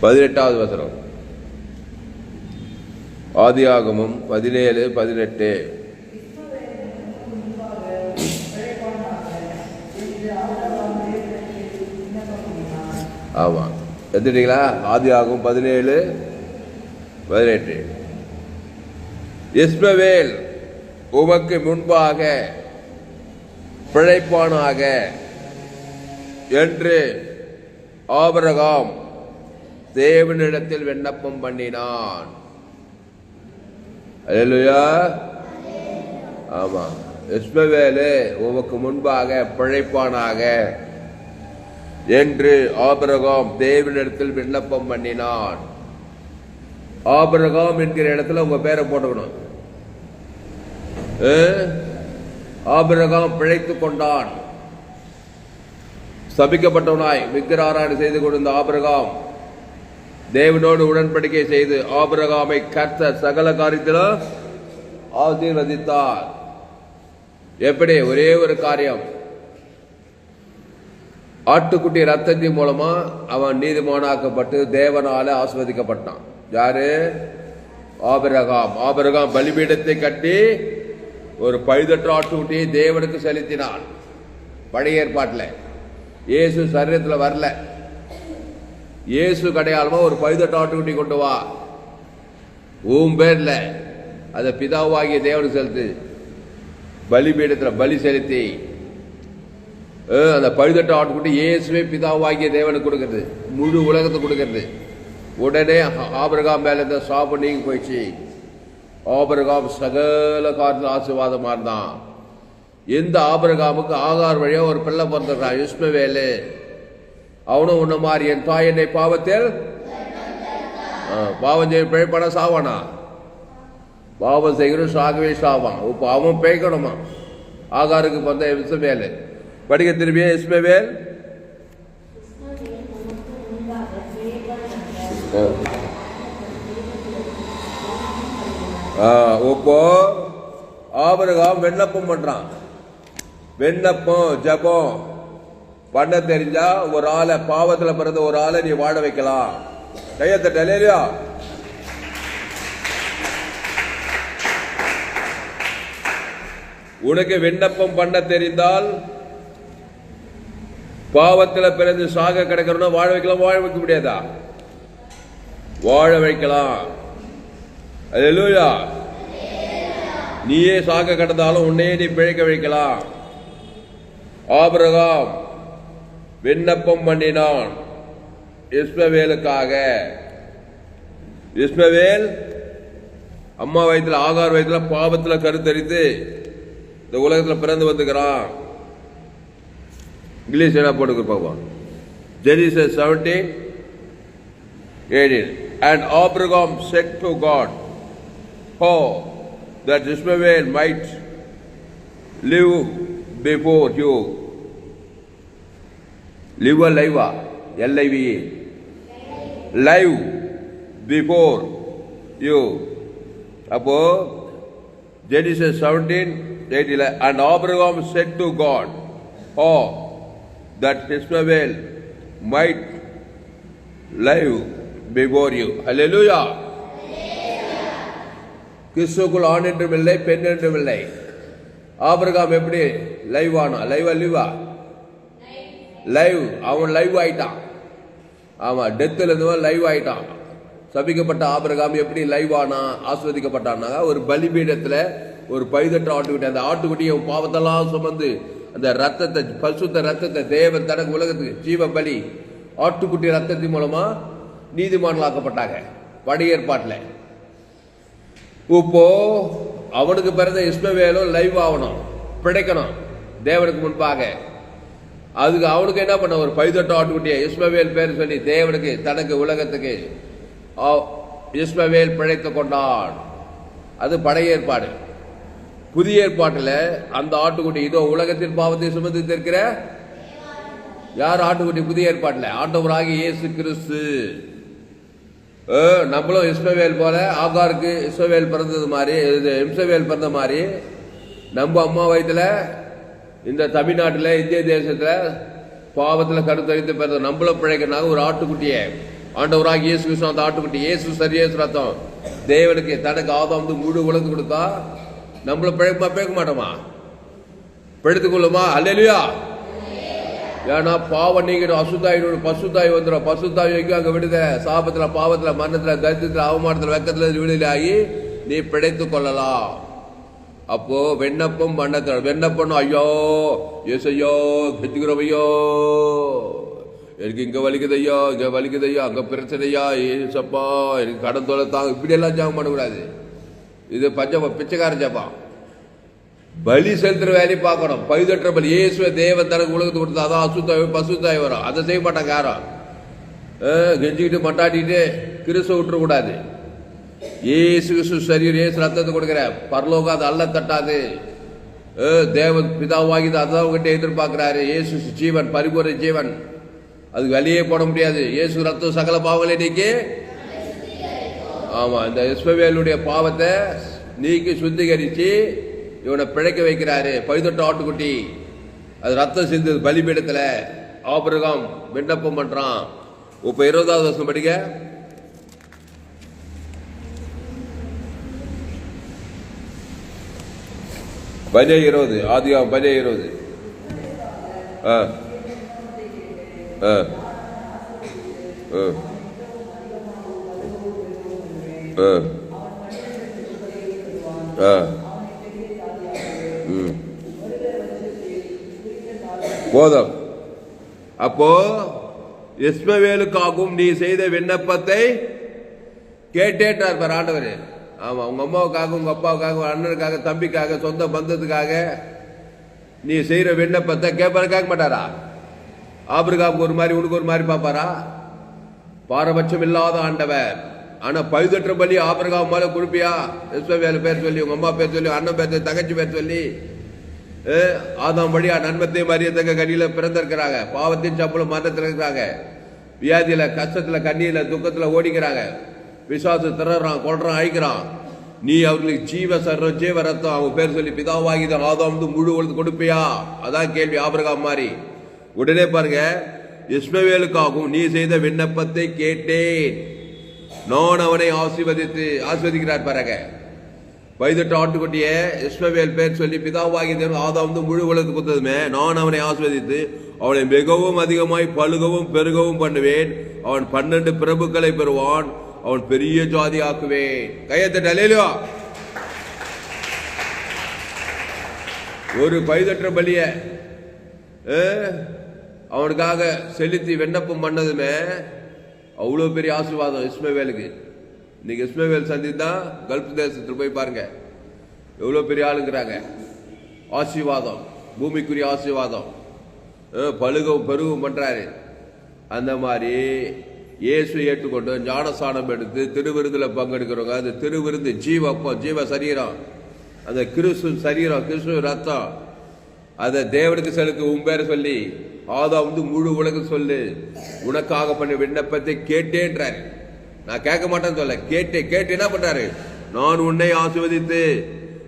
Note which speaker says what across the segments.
Speaker 1: பதினெட்டாவது வசனம். ஆதியாகமும் பதினேழு பதினெட்டு. ஆமாம் எடுத்துட்டீங்களா ஆதியாகமும் பதினேழு பதினெட்டு. இஸ்மவேல் உமக்கு முன்பாக பிழைப்பானாக என்று ஆபரகாம் தேவனிடத்தில் விண்ணப்பம் பண்ணினான். ஆமா இஸ்மவேலு உமக்கு முன்பாக பிழைப்பானாக என்று ஆபரகம் தேவனிடத்தில் விண்ணப்பம் பண்ணினான். ஆபரகம் என்கிற இடத்துல உங்க பேரை போட்டுக்கணும். ஏ? ஆபிரகாம் பிழைத்துக் கொண்டான். சபிக்கப்பட்டவனாய் விக்கிராராயணம் செய்து கொண்டிருந்த ஆபிரகாம் தேவனோடு உடன்படிக்கை செய்து ஆபிரகாமை கர்த்த சகல காரியத்திலும் ஆசீர்வதித்தார். எப்படி? ஒரே ஒரு காரியம். ஆட்டுக்குட்டி ரத்தத்தின் மூலமா அவன் நீதிமானாக்கப்பட்டு தேவனால ஆஸ்வதிக்கப்பட்டான் யாரு? ஆபிரகாம். ஆபிரகாம் பலிபீடத்தை கட்டி ஒரு பழுதற்ற ஆட்டுக்குட்டியை தேவனுக்கு செலுத்தினான். பழைய ஏற்பாட்டில். இயேசு சரீரத்தில் வரல. இயேசு கடையாளமா ஒரு பழுத ஆட்டுக்குட்டி கொண்டு வா. உன் பேர்ல. அதை பிதாவாகிய தேவனுக்கு செலுத்து. பலிபீடத்தில் பலி செலுத்தி. அந்த பழுதட்ட ஆட்டுக்குட்டி இயேசுவே பிதாவாகிய தேவனுக்கு கொடுக்கறது. முழு உலகத்துக்கு கொடுக்கறது. உடனே ஆபரகாம் மேலே மேல இருந்த நீங்கி போயிடுச்சு. ஆபரகாம் சகல காரணம் ஆசீர்வாதமாக இருந்தான் எந்த ஆபரகாமுக்கு ஆகார் வழியாக ஒரு பிள்ளை பிறந்திருக்கான் இஸ்மவேலு அவனும் உன்ன மாதிரி என் தாய் என்னை பாவத்தில்? ஆ, பாவம் செய்ய பிழைப்பட சாவானா? பாவம் செய்கிறோம் சாகவே சாவான். இப்போ அவன் பேய்க்கணுமா? ஆகாருக்கு பந்த இஸ்மவேலு படிக்க திரும்பிய இஸ்மவேல் இப்போ ஆபரகம் விண்ணப்பம் பண்றான். விண்ணப்பம் ஜெபம். பண்ண தெரிஞ்சா ஒரு ஆளை பாவத்துல பிறந்த ஒரு ஆளை நீ வாழ வைக்கலாம். கையத்தட்ட இல்லையா உனக்கு விண்ணப்பம் பண்ண தெரிந்தால் பாவத்தில் பிறந்து சாக கிடக்கிறோம்னா வாழ வைக்கலாம் வாழ வைக்க முடியாதா? வாழ வைக்கலாம். அல்லேலூயா. நீயே சாக கிடந்தாலும் உன்னையே நீ பிழைக்க வைக்கலாம். ஆபிரகாம். விண்ணப்பம் பண்ணினான். இஸ்மவேலுக்காக இஸ்மவேல் அம்மா வயத்தில் ஆகார் வயதில் பாபத்தில் கருத்தரித்து இந்த உலகத்தில் பிறந்து வந்துக்கிறான் இங்கிலீஷ் என்ன போட்டுக்கு பார்ப்போம். Genesis seventeen eighteen and Abraham said to God oh that Ishmael might live before you live லைவா L I V A live before you அப்போ Genesis seventeen எயிட்டியில் and Abraham said to God oh that Ishmael might live before you hallelujah கிறிஸ்துக்குள் ஆண் என்றும் இல்லை பெண் என்றும் இல்லை Abraham எப்படி லைவ் ஆனா லைவா லிவா லைவ் அவன் லைவ் ஆயிட்டான். ஆமா டெத்தில் இருந்தவன் லைவ் ஆயிட்டான். சபிக்கப்பட்ட ஆபிரகாம் எப்படி லைவ் ஆனா ஆஸ்வதிக்கப்பட்டான்னாங்க ஒரு பலிபீடத்துல ஒரு பைதட்ட ஆட்டுக்குட்டி அந்த ஆட்டுக்குட்டி அவன் பாவத்தெல்லாம் சுமந்து அந்த ரத்தத்தை பசுத்த ரத்தத்தை தேவன் தனக்கு உலகத்துக்கு ஜீவ பலி ஆட்டுக்குட்டி ரத்தத்தின் மூலமா நீதிமான்களாக்கப்பட்டாங்க படை ஏற்பாட்டில். இப்போ அவனுக்கு பிறந்த இஸ்மவேலும் லைவ் ஆகணும் பிழைக்கணும் தேவனுக்கு முன்பாக. அதுக்கு அவனுக்கு என்ன பண்ண ஒரு பைதொட்ட ஆட்டுக்குட்டிய இஸ்மவேல் பேர் சொல்லி தேவனுக்கு தனக்கு உலகத்துக்கு ஆ- இஸ்மவேல் பிழைத்து கொண்டான். அது பழைய ஏற்பாடு. புதிய ஏற்பாட்டில் அந்த ஆட்டுக்குட்டி இதோ உலகத்தின் பாவத்தை சுமந்து இருக்கிற யார் ஆட்டுக்குட்டி புதிய ஏற்பாட்டில்? ஆண்டவராகி இயேசு கிறிஸ்து. நம்மளும் இஸ்மவேல் போல ஆகாருக்கு இஸ்மவேல் பிறந்தது மாதிரி இது இம்சவேல் பிறந்த மாதிரி நம்ம அம்மா வயத்துல இந்த தமிழ்நாட்டில் இந்திய தேசத்தில் பாவத்தில் கருத்தரித்து பிறந்த நம்மளும் பிழைக்கனாக ஒரு ஆட்டுக்குட்டியை ஆண்டவராக இயேசு கிறிஸ்து அந்த ஆட்டுக்குட்டி. இயேசு சரியேசு ரத்தம். தேவனுக்கு தனக்கு ஆதாம் வந்து முழு உலகம் கொடுத்தா நம்மள பிழைக்குமா பிழைக்க மாட்டோமா பிழைத்துக் கொள்ளுமா அல்லையா ஏன்னா பாவம் நீங்கிடும் அசுத்தாயிடும் பசுத்தாய் வந்துடும் பசுத்தாய் வைக்கும் அங்கே விடுத சாபத்தில் பாவத்தில் மரணத்தில் தரித்திரத்தில் அவமானத்தில் வெக்கத்தில் விடுதலாகி நீ பிழைத்துக் கொள்ளலாம் அப்போ விண்ணப்பம் பண்ண விண்ணப்பம் ஐயோ ஏசையோ ஐயோ ஐயோ எனக்கு இங்க வலிக்குதையோ இங்க வலிக்குது ஐயோ அங்க பிரச்சனையா ஏசப்பா எனக்கு கடன் தொலை தாங்க இப்படி எல்லாம் ஜாபம் பண்ணக்கூடாது. இது பஞ்ச பிச்சைக்காரன் ஜபம். பலி செலுத்துற வேலையை பார்க்கணும். பைதற்ற பலி. இயேசுவ தேவன் தனக்கு உலகத்து கொடுத்தா அதான் அசுத்தாய் பசுத்தாய் வரும். அதை செய்ய மாட்டாங்க யாரும் கெஞ்சிக்கிட்டு மட்டாட்டிட்டு கிறிஸ்துவ விட்டுறக்கூடாது. இயேசு கிறிஸ்து சரீர் இயேசு ரத்தத்தை கொடுக்குற. பரலோகம் அது அல்ல தட்டாது. தேவ பிதாவாகி அதான் உங்ககிட்ட எதிர்பார்க்கிறாரு. இயேசு ஜீவன் பரிபூர்ண ஜீவன். அது வெளியே போட முடியாது. இயேசு ரத்தம் சகல பாவங்களை நீக்கி. ஆமா இந்த இஸ்மவேலுடைய பாவத்தை நீக்கி சுத்திகரிச்சு இவனை பிழைக்க வைக்கிறாரு. பழுதொட்ட ஆட்டுக்குட்டி. அது ரத்தம் சிந்தது பலிபீடத்துல. ஆபிரகாம் விண்ணப்பம் பண்றான். இப்ப இருபதாவது வருஷம் படிக்க பஜே இருபது ஆதியா பஜே இருபது. ஆ ஆ ஆ ஆ ஆ ம். போதும். அப்போ இஸ்மவேலுக்காகவும் நீ செய்த விண்ணப்பத்தை கேட்டேட்டார் பார் ஆண்டவர். ஆமாம் உங்கள் அம்மாவுக்காக உங்கள் அப்பாவுக்காக அண்ணனுக்காக தம்பிக்காக சொந்த பந்தத்துக்காக நீ செய்கிற விண்ணப்பத்தை கேட்பாரு கேட்க மாட்டாரா? ஆபிரகாமுக்கு ஒரு மாதிரி உனக்கு ஒரு மாதிரி பார்ப்பாரா? பாரபட்சம் இல்லாத ஆண்டவர். ஆனால் பழுதற்ற பலி ஆபிரகாம் மேலே குறிப்பியா இஸ்மவேல் பேர் சொல்லி உங்கள் அம்மா பேர் சொல்லி அண்ணன் பேர் சொல்லி தங்கச்சி பேர் சொல்லி. ஆதாம் வழியா நன்மத்தையும் அறியத்தக்க கண்ணியில் பிறந்திருக்கிறாங்க. பாவத்தின் சம்பளம் மரணத்தில் இருக்கிறாங்க. வியாதியில் கஷ்டத்தில் கண்ணியில் துக்கத்தில் ஓடிக்கிறாங்க. விசுவாச திறறான் கொள்றான் அழிக்கிறான். நீ அவர்களுக்கு ஜீவ சர்வ ஜீவ ரத்தம் அவங்க பேர் சொல்லி பிதாவாகித ஆதாம் வந்து முழு உலகத்துக்கு கொடுப்பியா? அதான் கேள்வி ஆபிரகாம் மாதிரி. உடனே பாருங்க இஸ்மவேலுக்காகவும் நீ செய்த விண்ணப்பத்தை கேட்டேன். நான் அவனை ஆசீர்வதித்து ஆசீர்வதிக்கிறார் பாருங்க. வயதிட்ட ஆட்டுக்குட்டிய இஸ்மவேல் பேர் சொல்லி பிதாவாகி தேவன் ஆதாம் வந்து முழு உலகத்துக்கு கொடுத்ததுமே நான் அவனை ஆசிர்வதித்து அவனை மிகவும் அதிகமாய் பழுகவும் பெருகவும் பண்ணுவேன். அவன் பன்னெண்டு பிரபுக்களை பெறுவான். அவன் பெரிய ஜாதி ஆக்குவேன். கையத்தட்ட ஒரு பைதற்ற பலிய அவனுக்காக செலுத்தி விண்ணப்பம் பண்ணதுமே அவ்வளோ பெரிய ஆசீர்வாதம் இஸ்மவேலுக்கு. இன்னைக்கு இஸ்மவேல் சந்தி தான் கல்ஃப் தேசத்தில் போய் பாருங்க. எவ்வளோ பெரிய ஆளுங்கிறாங்க. ஆசீர்வாதம் பூமிக்குரிய ஆசீர்வாதம். அஹ் பழுகவும் பெருகவும் பண்ணுறாரு அந்த மாதிரி இயேசு ஏற்றுக்கொண்டு ஞானஸ்தானம் எடுத்து திருவிருந்தில் பங்கெடுக்கிறவங்க. அந்த திருவிருந்து ஜீவப்பம் ஜீவ சரீரம். அந்த கிறிஸ்து சரீரம் கிறிஸ்து ரத்தம். அதை தேவனுக்கு செலுக்கு உன் பேரை சொல்லி ஆதா வந்து முழு உலகம் சொல்லு. உனக்காக பண்ண விண்ணப்பத்தை கேட்டேன்றாரு. நான் கேட்க மாட்டேன்னு சொல்ல கேட்டே கேட்டு என்ன பண்றாரு? நான் உன்னை ஆசிர்வதித்து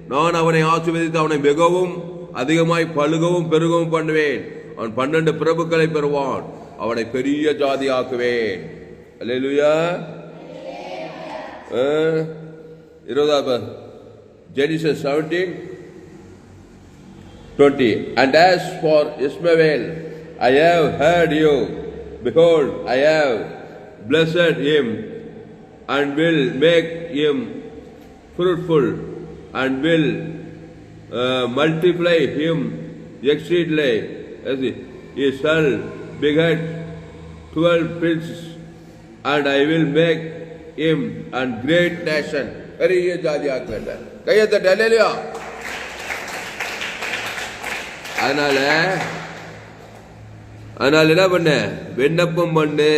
Speaker 1: நான் அவனை ஆசிர்வதித்து அவனை மிகவும் அதிகமாய் பழுகவும் பெருகவும் பண்ணுவேன். அவன் பன்னெண்டு பிரபுக்களை பெறுவான். அவனை பெரிய ஜாதி ஆக்குவேன் அல்லேலூயா இருபதாவது Genesis seventeen 20. And as for Ishmael, I have heard you. Behold, I have blessed him and will make him fruitful and will uh, multiply him exceedingly. As he he shall beget twelve princes, and I will make him a great nation. பெரிய ஜாதியாக வேண்டார் கையை தட்ட இல்லையா அதனால அதனால என்ன பண்ண விண்ணப்பம் பண்ணு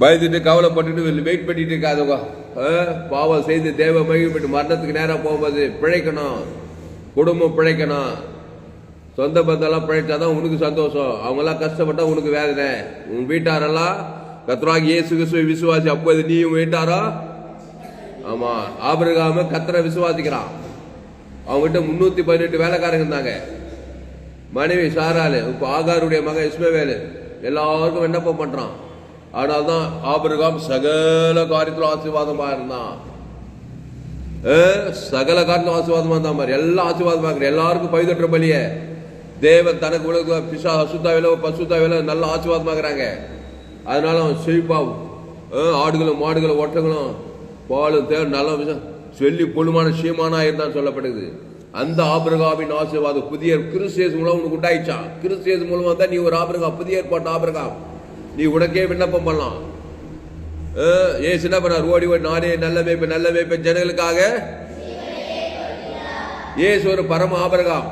Speaker 1: பயந்துட்டு கவலைப்பட்டுட்டு வெயிட் பண்ணிட்டு இருக்காதவங்க பாவம் செய்து தேவ மகிழ்ப்பட்டு மரணத்துக்கு நேரம் போகும்போது பிழைக்கணும் குடும்பம் பிழைக்கணும் சொந்த பந்தெல்லாம் பிழைச்சாதான் உனக்கு சந்தோஷம். அவங்கெல்லாம் கஷ்டப்பட்டா உனக்கு வேதனை உன் வீட்டாரெல்லாம் கத்ராகி இயேசு விசுவாசி அப்போது நீ உன் வீட்டாரோ? ஆமா. ஆபிரகாம கத்தரை விசுவாசிக்கிறான். அவங்ககிட்ட முன்னூத்தி பதினெட்டு வேலைக்காரங்க இருந்தாங்க. மனைவி சாராலு இப்போ ஆகாருடைய மகன் இஸ்மவேலு எல்லாருக்கும் விண்ணப்பம் பண்றான். ஆனால் தான் ஆபிரகாம் சகல காரியத்தில் ஆசீர்வாதமா இருந்தான். சகல காரணம் ஆசீர்வாதமா இருந்தா மாதிரி எல்லாம் ஆசீர்வாதமா இருக்கிற. எல்லாருக்கும் பைதற்ற பலிய. தேவன் தனக்கு உலக பிசா அசுத்தாவில பசுத்தாவில நல்ல ஆசீர்வாதமாகறாங்க அதனால அவன் செழிப்பாகும் ஆடுகளும் மாடுகளும் ஒட்டங்களும் பாலும் தேவை நல்ல விஷயம் சொல்லி பொழுமான சீமானா இருந்தான் சொல்லப்படுது. அந்த ஆபிரகாவின் ஆசீர்வாதம் புதிய கிறிஸ்தியஸ் மூலம் உனக்கு உண்டாயிச்சான் கிறிஸ்தியஸ் மூலமா தான் நீ ஒரு ஆபிரகா புதிய ஏற்பாட்டு ஆபிரகா நீ உனக்கே விண்ணப்பம் பண்ணலாம். அஹ், ஏசு என்ன பண்ணார்? ஓடி ஓடி நானே நல்ல மேய்ப்பு நல்ல மேய்ப்பு ஜனங்களுக்காக. ஏசு ஒரு பரம ஆபிரகாம்.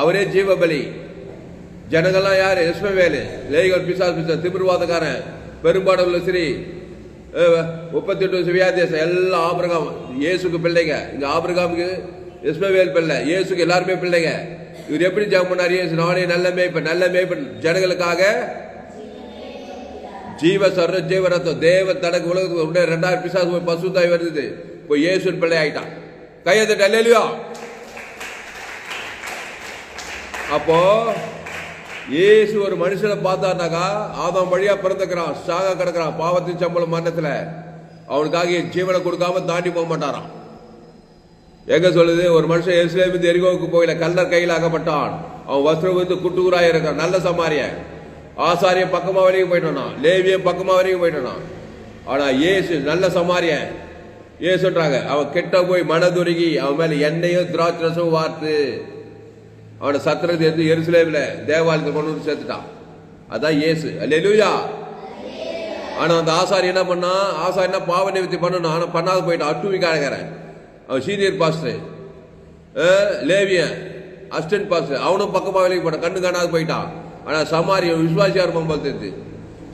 Speaker 1: அவரே ஜீவபலி. ஜனங்கள்லாம் யாரு? எஸ்மவேலு லேய்கள் பிசாஸ் பிசாஸ் திமிர்வாதக்காரன் பெரும்பாடுள்ள ஸ்ரீ முப்பத்தி எட்டு வியாதியாசம் எல்லாம் ஆபிரகாம் இயேசுக்கு பிள்ளைங்க. இங்க ஆபிரகாமுக்கு இஸ்மவேல் பிள்ளை இயேசுக்கு எல்லாருமே பிள்ளைங்க. இவர் எப்படி ஜெபம் பண்ணார்? இயேசு நானே நல்ல மேய்ப்பன் நல்ல மேய்ப்பன். ஜனங்களுக்காக ஜீவ சர்வ ஜீவ ரத்தம். தேவ தனக்கு உலகத்துக்கு உடனே ரெண்டாயிரம் பிசாசு போய் தாய் வருது. இப்போ இயேசு பிள்ளை ஆயிட்டான் கையெழுத்து இல்லையா அப்போ இயேசு ஒரு மனுஷனை பார்த்தாருனாக்கா ஆதாம் வழியா பிறந்துக்கிறான் சாக கிடக்குறான் பாவத்தின் சம்பளம் மரணத்துல. அவனுக்காக ஜீவனை கொடுக்காம தாண்டி போக மாட்டாராம். எங்க சொல்லுது? ஒரு மனுஷன் எருசலேமிருந்து எரிகோவுக்கு போயில கல்லர் கையில் அகப்பட்டான் அவன் வஸ்திரம் வந்து குட்டுகுராய் இருக்கான் நல்ல சமாரியன் ஆசாரிய பக்கமா வரைக்கும் போயிட்டானா லேவியன் பக்கமா வரைக்கும் போயிட்டானா ஆனா இயேசு நல்ல சமாரியன் ஏசுன்றாங்க அவன் கெட்ட போய் மனதுருகி அவன் மேல எண்ணெயும் திராட்சரசம் வார்த்து அவனை சத்திரத்தை எடுத்து எருசலேமில் தேவாலயத்தை கொண்டு வந்து சேர்த்துட்டான். அதான் இயேசு. அல்லா ஆனால் அந்த ஆசாரி என்ன பண்ணா ஆசாரி என்ன பாவ நிவர்த்தி பண்ணணும்? ஆனால் பண்ணாத போயிட்டான். அட்டுவிக்காரங்கிறேன். அவன் சீனியர் பாஸ்டர். லேவியன் அசிஸ்டன்ட் பாஸ்டர். அவனும் பக்கமாக வேலைக்கு போட்டான் கண்ணு காணாது போயிட்டான். ஆனால் சமாரியம் விசுவாசியா இருப்பான் போல் தெரிஞ்சு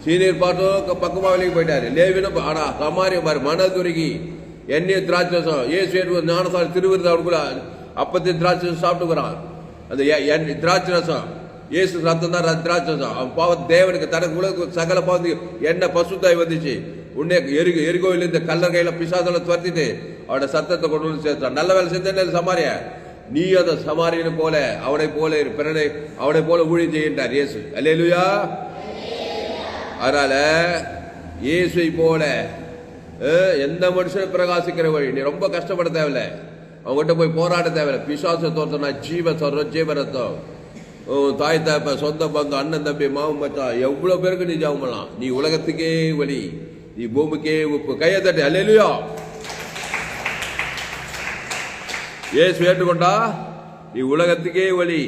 Speaker 1: சீனியர் பாஸ்டரும் பக்கமாக வேலைக்கு போயிட்டாரு. லேவியனும் ஆனால் சமாரியம் பாரு மனதுருகி எண்ணெய் திராட்சை ஏசு ஞானசாரி திருவிருது அவனுக்குள்ள அப்பத்தின் திராட்சை சாப்பிட்டுக்கிறான். அந்த திராட்சரசம்? இயேசு ரத்தம் தான் திராட்சரசம். அவன் பாவம் தேவனுக்கு தனக்கு உலக சகல பாவத்துக்கு என்ன பசுத்தாய் வந்துச்சு? உன்னே எரிகோ எரிகோவில் இந்த கல்லர் கையில பிசாசல துரத்திட்டு அவனோட சத்தத்தை கொண்டு வந்து சேர்த்தான். நல்ல வேலை செஞ்சேன் சமாரிய? நீ அந்த சமாரியனை போல அவனை போல இரு. பிறனை அவனை போல ஊழி செய்கின்றார் இயேசு. அல்லேலுயா. அதனால இயேசுவை போல எந்த மனுஷனும் பிரகாசிக்கிற வழி? நீ ரொம்ப கஷ்டப்பட தேவையில்ல. அவங்ககிட்ட போய் போராட தேவையில்ல. பிசாச தோற்றனா ஜீவ சொல்றோம் ஜீவரத்தம் தாய் தாப்ப சொந்த பந்தம் அண்ணன் தம்பி மாவு மச்சான் எவ்வளோ பேருக்கு நீ ஜாபம் பண்ணலாம்? நீ உலகத்துக்கே வழி நீ பூமிக்கே உப்பு. கையை தட்டி அல்லயோ ஏசு ஏற்றுக்கொண்டா நீ உலகத்துக்கே வழி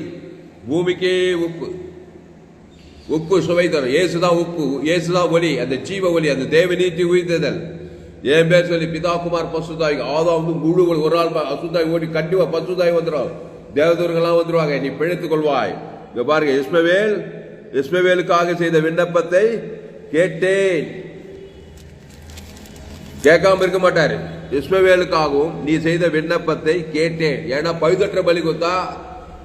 Speaker 1: பூமிக்கே உப்பு. உப்பு சுவை தரும். இயேசுதான் உப்பு. இயேசுதான் ஒளி அந்த ஜீவ ஒளி அந்த தேவ நீதி உயிர்த்ததல் என் பேர் சொல்லி பிதா குமார் பசுதாய். ஆதா வந்து முழு ஒரு நாள் அசுதாய் ஓடி கண்டிப்பா பசுதாய் வந்துடும் தேவதூர்கள்லாம் வந்துருவாங்க. நீ பிழைத்துக் கொள்வாய். இங்க பாருங்க இஸ்மவேல் இஸ்மவேலுக்காக செய்த விண்ணப்பத்தை கேட்டேன். கேட்காம இருக்க மாட்டாரு. இஸ்மவேலுக்காகவும் நீ செய்த விண்ணப்பத்தை கேட்டேன். ஏன்னா பழுதற்ற பலி கொடுத்தா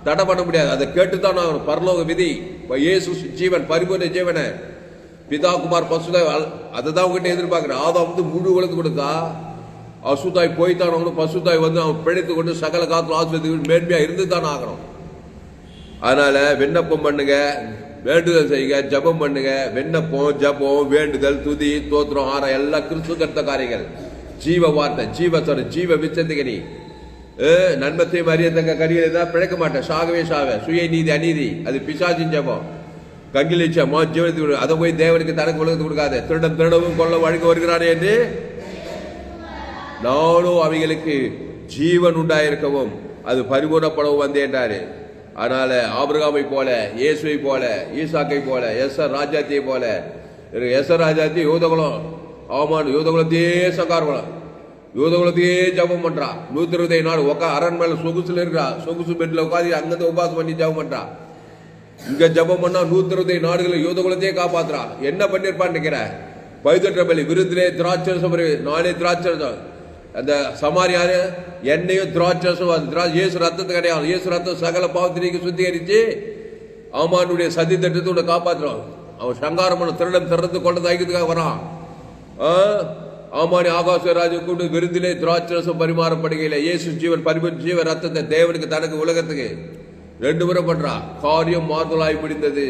Speaker 1: தடை பண்ண முடியாது. அதை கேட்டுத்தான் நான் பரலோக விதி. இயேசு ஜீவன் பரிபூர்ண ஜீவனை பிதா குமார் பசுதாய் அதை தான் உங்ககிட்ட எதிர்பார்க்கிறேன். ஆதா வந்து முழு உலகத்து கொடுத்தா அசுதாய் போய்த்தான் ஆகணும் பசுதாய் வந்து அவன் பிழைத்து கொண்டு சகல காத்துல ஆஸ்பத்திரி மேன்மையாக இருந்து தான் ஆகணும். அதனால விண்ணப்பம் பண்ணுங்க வேண்டுதல் செய்யுங்க ஜெபம் பண்ணுங்க. விண்ணப்பம் ஜெபம் வேண்டுதல் துதி தோத்திரம் ஆற எல்லாம் கிறிஸ்து கருத்த காரியங்கள். ஜீவ வார்த்தை ஜீவ சொல் ஜீவ விச்சந்திகனி. நன்மத்தையும் அறியத்தக்க கரிகளை தான் பிழைக்க மாட்டேன். சாகவே சாவே சுய நீதி அநீதி அது பிசாசின் ஜெபம். கங்கிலிச்ச ஜீவனத்தை அதை போய் தேவனுக்கு தனக்கு உலகத்தை கொடுக்காத. திருடம் திருடவும் கொள்ள வழங்க வருகிறானே என்று நானும் அவைகளுக்கு ஜீவன் உண்டாயிருக்கவும் அது பரிபூர்ணப்படவும் வந்தேன்றாரு அதனால ஆபிரகாமை போல இயேசுவை போல ஈசாக்கை போல எஸ் ஆர் ராஜாத்தியை போல எஸ் ஆர் ராஜாத்தி யூதகுலம் ஆமான் யூதகுலத்தையே சங்காரகுலம் யூதகுலத்தையே ஜபம் பண்றா. நூத்தி இருபத்தி நாள் உக்கா அரண்மனை சொகுசுல இருக்கிறா. சொகுசு பெட்ல உட்காந்து அங்கிருந்து உபாசம் பண்ணி ஜபம் பண்றா. இங்க ஜபம் பண்ணா நூத்தி இருபத்தி யூத யூதகுலத்தையே காப்பாத்துறான். என்ன பண்ணிருப்பான்னு நிக்கிற பைதற்ற பலி விருந்திலே திராட்சரசம் நானே திராட்சரசம். அந்த சமாரியாரு எண்ணெயும் திராட்சரசம் அது இயேசு ரத்தத்தை கிடையாது இயேசு ரத்தம் சகல பாவத்தினைக்கு சுத்திகரிச்சு ஆமானுடைய சதி தட்டத்தோட காப்பாத்துறான். அவன் சங்காரமான திருடம் திறந்து கொண்டு தைக்கிறதுக்காக வரான். ஆ? ஆமானி ஆகாச ராஜ கூட்டு விருந்திலே திராட்சரசம் பரிமாறப்படுகையில் இயேசு ஜீவன் பரிமாற்ற ஜீவ ரத்தத்தை தேவனுக்கு தனக்கு உலகத்துக்கு ரெண்டு முறை பண்றா. காரியம் மாதுளாய் பிடிந்தது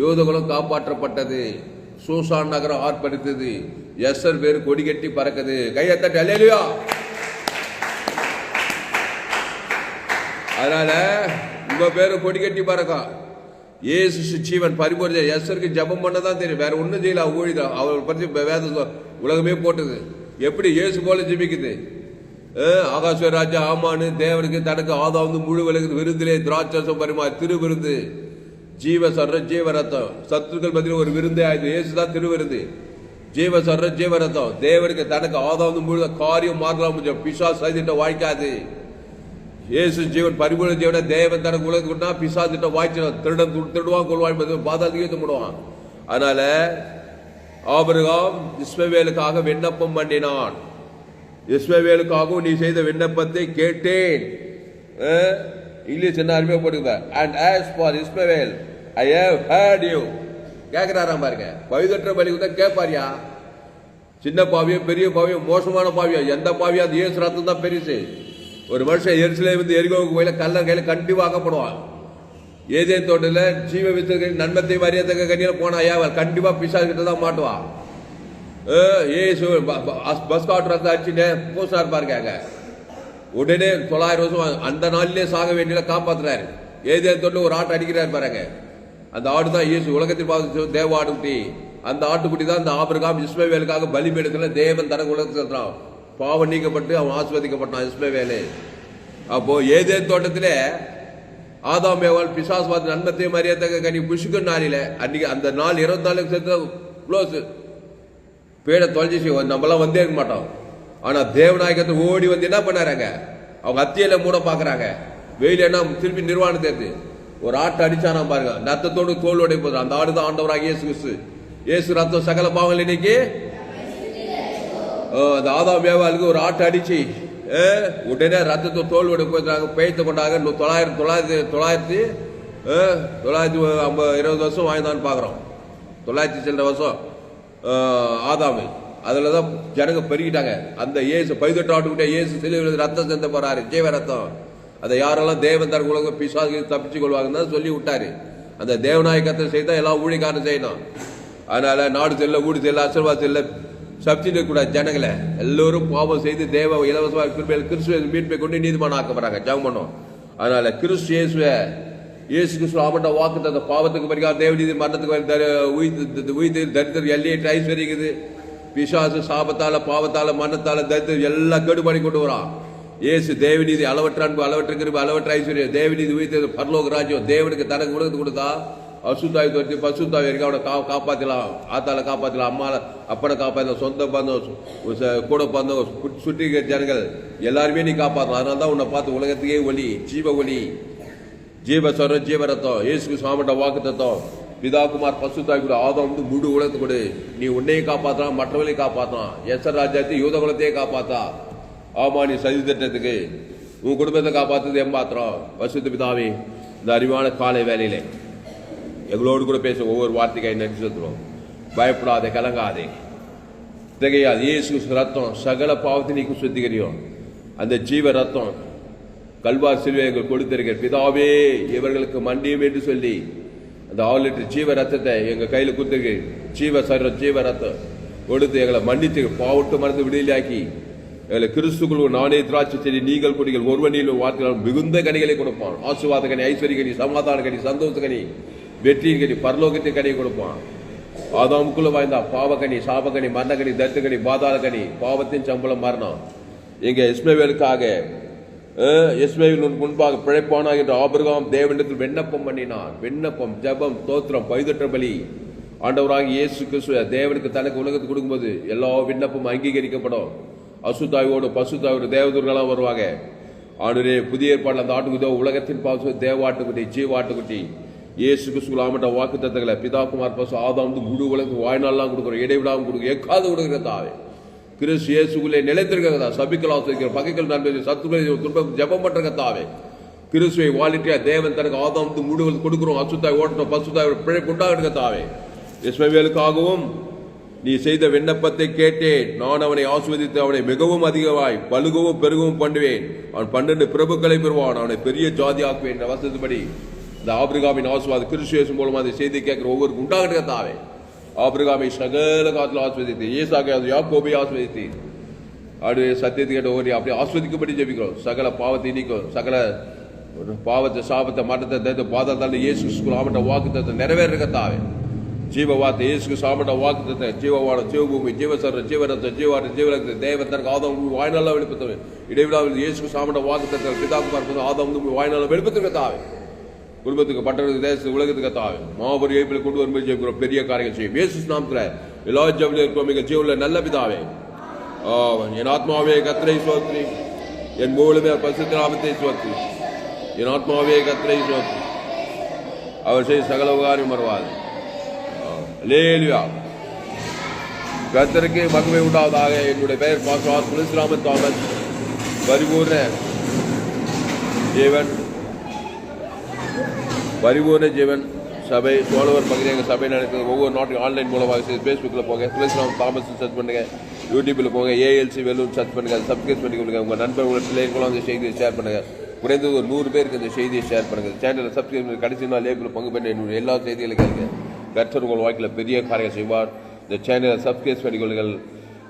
Speaker 1: யூதகுலம் காப்பாற்றப்பட்டது. சூசான் நகரம் ஆர்ப்பரித்தது. எஸ்எல் பேர் கொடி கட்டி பறக்குது. கையத்தட்டு அல்லையா அதனால உங்க பேரு கொடி கட்டி பறக்கும் ஏசு ஜீவன் பரிபூர்ண எஸ்ஸருக்கு ஜெபம் பண்ண தான் தெரியும். வேற ஒண்ணும் செய்யல. ஊழிதான் அவர் பற்றி வேத உலகமே போட்டது. எப்படி ஏசு போல ஜிபிக்குது? ஆகாஸ்வராஜா ஆமானு தேவனுக்கு தனக்கு ஆதாவது முழு விலகு விருந்திலே திராட்சசம் பரிமா திருவிருந்து ஜீவ சர்ற ஜீவ ரத்தம். சத்துருக்கள் பதில் ஒரு விருந்தே ஆயுது. ஏசுதான் தான் திருவிருந்து ஜீவ சர்ற ஜீவ ரத்தம். தேவனுக்கு தனக்கு ஆதாவது முழு காரியம் மாறலாம் முடியும் பிசா சைதிட்ட வாய்க்காது. இயேசு ஜீவன் பரிபூர்ண ஜீவனை தேவன் தனக்கு உலகத்துக்குனா பிசா திட்ட வாய்ச்சிடும் திருடன் திருடுவான் கொள்வான் பாதாதிக்கு முடுவான் அதனால ஆபருகாம் இஸ்மவேலுக்காக விண்ணப்பம் பண்ணினான். இஸ்மவேலுக்காகவும் நீ செய்த விண்ணப்பத்தை கேட்டேன். இங்கிலீஷ் என்ன அருமையா போட்டுக்க and as for Ishmael I have hate you கேட்கிறாராம் பாருங்க. பழுதற்ற பலி தான் கேட்பாரியா சின்ன பாவியம் பெரிய பாவியம் மோசமான பாவியம் எந்த பாவியம் அது இயேசு ரத்தம் தான் பெருசு. ஒரு மனுஷன் எரிசிலே வந்து எரிகோவுக்கு கோயில கல்ல கையில் கண்டிப்பாக ஆக்கப்படுவான் ஏதே தோட்டத்தில் ஜீவ வித்து நன்மத்தை மரியாதை கண்ணியில் போனா ஐயா கண்டிப்பாக கண்டிப்பா கிட்ட தான் மாட்டுவான் ஏசு பஸ் காட்டுறது ரத்தம் அடிச்சுட்டு பூசினார் உடனே தொள்ளாயிரம் வருஷம் அந்த நாள்லேயே சாக வேண்டியதை காப்பாத்துறாரு. ஏதே தொட்டு ஒரு ஆட்டை அடிக்கிறார் பாருங்க. அந்த ஆடு தான் இயேசு உலகத்தில் பார்த்து தேவ ஆடுக்குட்டி. அந்த ஆட்டுக்குட்டி தான் அந்த ஆபிரகாம் இஸ்மவேலுக்காக பலிபீடத்துல தேவன் தனக்கு உலகத்தில் சொல்றான் பாவம் நீக்கப்பட்டு அவன் ஆஸ்வதிக்கப்பட்டான் இஸ்மவேலு. அப்போ ஏதே தோட்டத்தில் ஆதாம் ஏவாள் பிசாஸ் பார்த்து நன்மத்தை மரியாதை கனி புஷுக்கு நாளில அன்னைக்கு அந்த நாள் இருபத்தி நாலு சேர்த்து க்ளோஸ் பேட தொலைஞ்சிச்சு நம்மளாம் வந்தே இருக்க மாட்டோம். ஆனால் தேவநாயகத்தை ஓடி வந்து என்ன பண்ணாராங்க? அவங்க அத்தியில மூட பார்க்குறாங்க வெயில் என்ன திருப்பி நிர்வாணம் தேர்ந்து. ஒரு ஆட்டை அடிச்சானா பாருங்க. நத்தத்தோடு தோல் போது அந்த ஆடு தான் ஆண்டவராக இயேசு கிறிஸ்து. இயேசு ரத்தம் சகல பாவங்கள் இன்னைக்கு? அந்த ஆதா வேவாளுக்கு ஒரு ஆட்டை அடிச்சு உடனே ரத்தத்தை தோல் உடைய போயிட்டாங்க பெய்த்து கொண்டாங்க. தொள்ளாயிரத்தி தொள்ளாயிரத்தி தொள்ளாயிரத்தி தொள்ளாயிரத்தி ஐம்பது இருபது வருஷம் வாங்கினான்னு பார்க்குறோம் தொள்ளாயிரத்தி சில்லற வருஷம். ஆதாமு அதில் தான் ஜனங்க பெருகிட்டாங்க. அந்த ஏசு பதினெட்டு ஆட்டுக்கிட்ட ஏசு சிலுவையில் ரத்தம் சேர்ந்து போறாரு. ஜீவ ரத்தம். அதை யாரெல்லாம் தேவன் தர உலகம் பிசாசு தப்பிச்சு கொள்வாங்கன்னு தான் சொல்லி விட்டாரு. அந்த தேவநாயகத்தை செய்தால் எல்லாம் ஊழிக்காரன் செய்யணும். அதனால நாடு செல்ல ஊடு செல்ல ஆசீர்வாதம் செல்ல சப்சிடி கூட ஜனங்களை எல்லோரும் பாவம் செய்து தேவ இலவசமாக கிருபையில் கிறிஸ்துவ மீட்பை கொண்டு நீதிமான ஆக்கப்படுறாங்க ஜெபம் பண்ணோம் அதனால கிறிஸ்து இயேசுவை இயேசு கிறிஸ்து ஆமட்ட வாக்கு தந்த பாவத்துக்கு பரிகாரம் தேவநீதி மரணத்துக்கு உயிர் உயிர் உயிர்த்து உயிர்த்து தரித்திரம் எல்லையற்ற ஐஸ்வர்யக்குது பிசாசு சாபத்தால பாவத்தால மரணத்தால தரித்திரம் எல்லாம் கேடு பண்ணி கொண்டு வரான். ஏசு தேவநீதி அளவற்ற அன்பு அளவற்ற கிருபி அளவற்ற ஐஸ்வர்யம். தேவநீதி உயிர்த்தது பரலோக ராஜ்யம். தேவனுக்கு தனக்கு உலகத்து கொடுத்தா அசுத்தாய் தொட்டி பசுத்தாய் வரைக்கும் அவனை கா காப்பாற்றலாம் ஆத்தால காப்பாற்றலாம் அம்மால அப்பனை காப்பாற்றலாம் சொந்த பந்தம் ச- கூட பந்தம் சு- சுற்றி ஜனங்கள் எல்லாருமே நீ காப்பாற்றலாம் அதனால தான் உன்னை பார்த்து உலகத்துக்கே ஒளி ஜீவ ஒளி. ஜீவ சொர ஜீவ ரத்தம் இயேசுக்கு சுவாமிட்ட வாக்கு தத்தம் பிதாகுமார் பசுத்தாய் கூட ஆதம் வந்து முழு உலகத்து கொடு. நீ உன்னையும் காப்பாற்றலாம் மற்றவர்களையும் காப்பாற்றலாம் எஸ்ஆர் ராஜ்யத்தை யூத குலத்தையே காப்பாத்தா. ஆமா நீ சதி திட்டத்துக்கு. உன் குடும்பத்தை காப்பாத்துறது எம்பாத்திரம் வசுத்த பிதாவே இந்த அறிவான காலை வேலையில எங்களோடு கூட பேச ஒவ்வொரு வார்த்தைக்காய் நன்றி செலுத்துறோம் பயப்படாதே கலங்காதே. திகையாது இயேசு ரத்தம் சகல பாவத்தை நீக்கு சுத்திகரியும். அந்த ஜீவ ரத்தம் கல்வார் சிலுவை கொடுத்திருக்கிற பிதாவே இவர்களுக்கு மண்டியும் என்று சொல்லி அந்த ஆறு லிட்டர் ஜீவ ரத்தத்தை எங்க கையில கொடுத்திருக்கு. ஜீவ சரம் ஜீவ ரத்தம் கொடுத்து எங்களை மன்னித்து பாவட்டு மருந்து விடுதலாக்கி எங்களை கிறிஸ்துக்குள் நானே திராட்சை செடி நீங்கள் குடிகள் ஒருவனிலும் வார்த்தைகள் மிகுந்த கனிகளை கொடுப்பான். ஆசுவாத கனி ஐஸ்வர்ய கனி சமாதான கனி சந்தோஷ கனி வெற்றியின் கனி பரலோகத்தின் கனி கொடுப்பான். ஆதாமுக்குள்ள வாய்ந்தா பாவகனி சாபகனி மரணகனி தத்துகனி பாதாள கனி பாவத்தின் சம்பளம் மரணம். எங்க இஸ்மவேலுக்காக அஹ், முன்பாக பிழைப்பானா என்று ஆபிரகாம் தேவனிடத்தில் விண்ணப்பம் பண்ணினான். விண்ணப்பம் ஜெபம் தோத்திரம் பைதற்ற பலி ஆண்டவராக இயேசு கிறிஸ்துவ தேவனுக்கு தனக்கு உலகத்துக்கு கொடுக்கும்போது எல்லா விண்ணப்பமும் அங்கீகரிக்கப்படும். அசுத்தாயோடு பசுதாயோடு தேவதூர்களாம் வருவாங்க. ஆண்டுரே புதிய ஏற்பாடுல அந்த ஆட்டுக்குதோ உலகத்தின் பாசு தேவாட்டுக்குட்டி ஜீவாட்டுக்குட்டி. இயேசு கிறிஸ்துவ ஆமட்ட வாக்கு தத்தங்களை பிதாகுமார் பசு ஆதாம் வந்து முழு உலகத்துக்கு வாழ்நாள்லாம் கொடுக்குறோம் இடைவிடாமல் கொடுக்குறோம் எக்காது கொடுக்குற தாவே. கிறிஸ்து இயேசுக்குள்ளே நிலைத்திருக்கிறதா? சபிக்கல் ஆசிரியர் பகைகள் நன்மை சத்துக்களை துன்பம் ஜெபம் பண்ற தாவே. கிறிஸ்துவை வாலிட்டியா தேவன் தனக்கு ஆதம் வந்து முழு கொடுக்குறோம் அசுத்தாய் ஓட்டணும் பசுத்தாய் பிழைப்பு உண்டாக தாவே. இஸ்மவேலுக்காகவும் நீ செய்த விண்ணப்பத்தை கேட்டேன். நான் அவனை ஆஸ்வதித்து அவனை மிகவும் அதிகமாய் பழுகவும் பெருகவும் பண்ணுவேன். அவன் பன்னெண்டு பிரபுக்களை பெறுவான். அவனை பெரிய ஜாதி ஆக்குவேன் என்ற வசதிப்படி இந்த ஆபிரகாமின் ஆசுவாத கிறிஸ்துவேசம் மூலமாக அந்த செய்தி கேட்குற ஒவ்வொரு உண்டாகிற தாவே. ஆபிரகாமை சகல காலத்தில் ஆஸ்வதித்தீர் ஈசாக்கை யாக்கோபை ஆஸ்வதித்து அப்படி சத்தியத்தை கேட்ட ஓடி அப்படி ஆஸ்வதிக்கும்படி ஜெபிக்கிறோம். சகல பாவத்தை நீக்கும் சகல ஒரு பாவத்தை சாபத்தை மட்டத்தை தேத்த பாதத்தால் இயேசு சாமட்ட வாக்கு தத்தை நிறைவேறக்கத்தாவே ஜீவ வார்த்தை இயேசு சாமட்ட வாக்கு தத்தை ஜீவவாட ஜீவபூமி ஜீவசர ஜீவரத்த ஜீவாட்ட ஜீவரத்த தேவத்தற்கு ஆதம் வாய்நாளாக வெளிப்படுத்தவே இடைவிழாவில் இயேசு சாமட்ட வாக்கு தத்தை பிதாக்கு ஆதம் வாய்நாள தாவே. குடும்பத்துக்கு பட்டணத்துக்கு தேசத்துக்கு உலகத்துக்கு தாவே மாபெரும் ஏப்பில் கொண்டு வரும்போது ஜெயிக்கிறோம் பெரிய காரியங்கள் செய்யும். இயேசு நாமத்தில் எல்லா ஜெபிலும் இருக்கிறோம் எங்கள் ஜீவனில் நல்ல பிதாவே. ஆவன் என் ஆத்மாவே கத்திரை சோத்ரி என் மூலமே பசுத்த நாமத்தை சோத்ரி என் ஆத்மாவே கத்திரை சோத்ரி அவர் செய்ய சகல உகாரியம் வருவார். லேலியா கத்தருக்கு மகிமை உண்டாவதாக. என்னுடைய பெயர் பாஸ்வாஸ் துளசிராமன் தாமஸ் பரிபூர்ண தேவன். பரிபூர்ண ஜீவன் சபை சோழவர் பகுதி எங்கள் சபை நடக்கிறது. ஒவ்வொரு நாட்டும் ஆன்லைன் மூலமாக செய்து ஃபேஸ்புக்கில் போங்க துளசிராம் தாமஸ் சர்ச் பண்ணுங்க யூடியூப்பில் போங்க A L C Vellore church பண்ணுங்க சப்ஸ்கிரைப் பண்ணி கொடுங்க உங்கள் நண்பர் உங்கள் பிள்ளைகளும் அந்த செய்தியை ஷேர் பண்ணுங்க. குறைந்தது ஒரு நூறு பேருக்கு இந்த செய்தியை ஷேர் பண்ணுங்க. சேனலை சப்ஸ்கிரைப் பண்ணி கடைசி நாள் லேபில் பங்கு பெற்ற என்னுடைய எல்லா செய்திகளும் கேளுங்க. கர்த்தர் உங்கள் வாழ்க்கையில் பெரிய காரியம் செய்வார். இந்த சேனலை சப்ஸ்கிரைப் பண்ணிக்கொள்ளுங்கள்.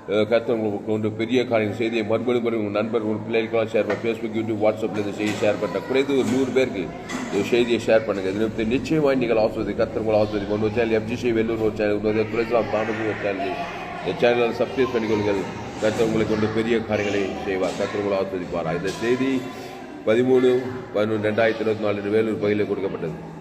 Speaker 1: அஹ் உங்களுக்கு கொண்டு பெரிய காரியம் செய்தியை மறுபடியும் மறுபடியும் உங்கள் நண்பர் உங்கள் பிள்ளைகளுக்கெல்லாம் ஷேர் பண்ண. ஃபேஸ்புக் யூடியூப் வாட்ஸ்அப்பில் இந்த செய்தி ஷேர் பண்ண. குறைந்து ஒரு நூறு பேருக்கு இந்த செய்தியை ஷேர் பண்ணுங்கள் இதில் நிமித்தம் நிச்சயமாக நீங்கள் ஆஸ்வதி கர்த்தர் உங்களை ஆஸ்வதி ஒன்று சேனல் எஃப்ஜிசி வெள்ளூர் ஒரு சேனல் இன்னொரு துளசிராம் தாமதம் ஒரு சேனல் இந்த சேனலில் சப்ஸ்கிரைப் பண்ணிக்கொள்ளுங்கள். கர்த்தர் கொண்டு பெரிய காரியங்களை செய்வார். கர்த்தர் உங்களை ஆஸ்வதிப்பார் இந்த செய்தி பதிமூணு பதினொன்று ரெண்டாயிரத்தி இருபத்தி நாலு வேலூர் பகுதியில் கொடுக்கப்பட்டது.